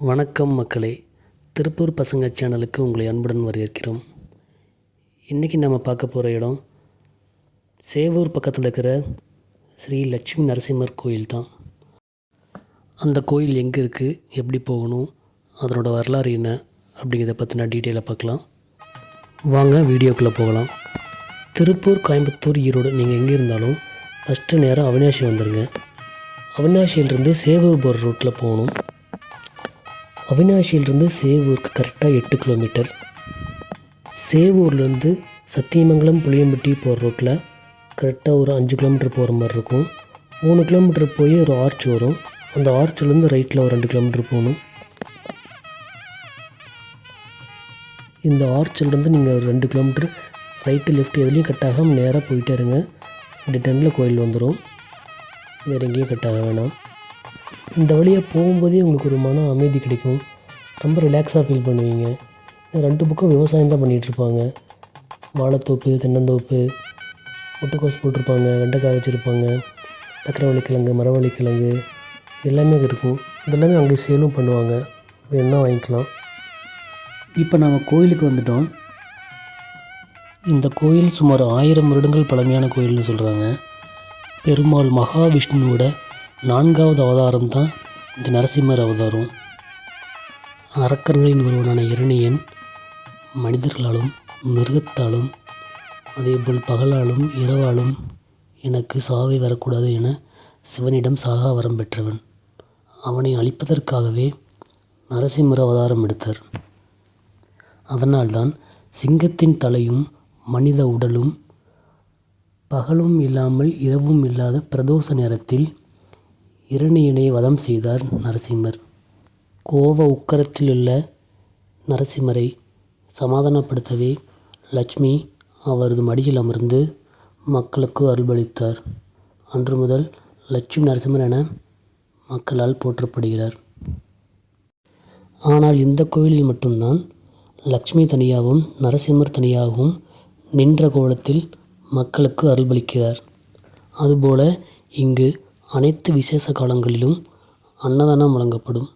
வணக்கம் மக்களே. திருப்பூர் பசங்க சேனலுக்கு உங்களை அன்புடன் வரவேற்கிறோம். இன்றைக்கி நம்ம பார்க்க போகிற இடம் சேவூர் பக்கத்தில் இருக்கிற ஸ்ரீ லட்சுமி நரசிம்மர் கோயில் தான். அந்த கோயில் எங்கே இருக்குது எப்படி போகணும் அதனோட வரலாறு என்ன அப்படிங்கிறத பற்றின டீட்டெயிலாக பார்க்கலாம். வாங்க வீடியோக்குள்ளே போகலாம். திருப்பூர் கோயம்புத்தூர் ஈரோடு நீங்கள் எங்கே இருந்தாலும் ஃபஸ்ட்டு நேரம் அவினாஷி வந்துடுங்க அவினாஷியிலிருந்து சேவூர் போகிற ரூட்டில் போகணும். அவினாஷியிலிருந்து சேவூருக்கு கரெக்டாக எட்டு கிலோமீட்டர். சேவூர்லேருந்து சத்தியமங்கலம் புளியம்பட்டி போகிற ரோட்டில் கரெக்டாக ஒரு அஞ்சு கிலோமீட்டர் போகிற மாதிரி இருக்கும். மூணு கிலோமீட்டர் போய் ஒரு ஆர்ச் வரும். அந்த ஆர்ச்சிலேருந்து ரைட்டில் ஒரு ரெண்டு கிலோமீட்டர் போகணும். இந்த ஆர்ச்சிலேருந்து நீங்கள் ஒரு ரெண்டு கிலோமீட்டர் ரைட்டு லெஃப்ட் எதுலேயும் கட் ஆகாமல் நேராக போயிட்டே இருங்க. இந்த டென்னில் கோயில் வந்துடும் வேறு எங்கேயும் கட் ஆக வேணாம். இந்த வழியாக போகும்போதே உங்களுக்கு ஒரு மன அமைதி கிடைக்கும். ரொம்ப ரிலாக்ஸாக ஃபீல் பண்ணுவீங்க. ரெண்டு பக்கம் விவசாயம் தான் பண்ணிகிட்ருப்பாங்க. வாழைத்தோப்பு தென்னந்தோப்பு முட்டைக்கோஸ் போட்டிருப்பாங்க வெண்டைக்காய் வச்சுருப்பாங்க சக்கரவள்ளி கிழங்கு மரவள்ளி கிழங்கு எல்லாமே அங்கே இருக்கும். இதெல்லாமே அங்கே சேலும் பண்ணுவாங்க. வேணால் வாங்கிக்கலாம். இப்போ நம்ம கோயிலுக்கு வந்துட்டோம். இந்த கோயில் சுமார் ஆயிரம் வருடங்கள் பழமையான கோயில்னு சொல்கிறாங்க பெருமாள் மகாவிஷ்ணுவோட நான்காவது அவதாரம் தான் இந்த நரசிம்மர் அவதாரம். அரக்கர்களின் ஒருவனான இரணியன் மனிதர்களாலும் மிருகத்தாலும் அதேபோல் பகலாலும் இரவாலும் எனக்கு சாவை வரக்கூடாது என சிவனிடம் சாகா வரம் பெற்றவன். அவனை அழிப்பதற்காகவே நரசிம்மர் அவதாரம் எடுத்தார். அதனால்தான் சிங்கத்தின் தலையும் மனித உடலும் பகலும் இல்லாமல் இரவும் இல்லாத பிரதோஷ நேரத்தில் இரணியனை வதம் செய்தார் நரசிம்மர். கோவ உக்கரத்திலுள்ள நரசிம்மரை சமாதானப்படுத்தவே லட்சுமி அவரது மடியில் அமர்ந்து மக்களுக்கு அருள்பளித்தார். அன்று முதல் லட்சுமி நரசிம்மர் என மக்களால் போற்றப்படுகிறார். ஆனால் இந்த கோயிலில் மட்டும்தான் லக்ஷ்மி தனியாகவும் நரசிம்மர் தனியாகவும் நின்ற கோலத்தில் மக்களுக்கு அருள்பளிக்கிறார். அதுபோல இங்கு அனைத்து விசேஷ காலங்களிலும் அன்னதானம் வழங்கப்படும்.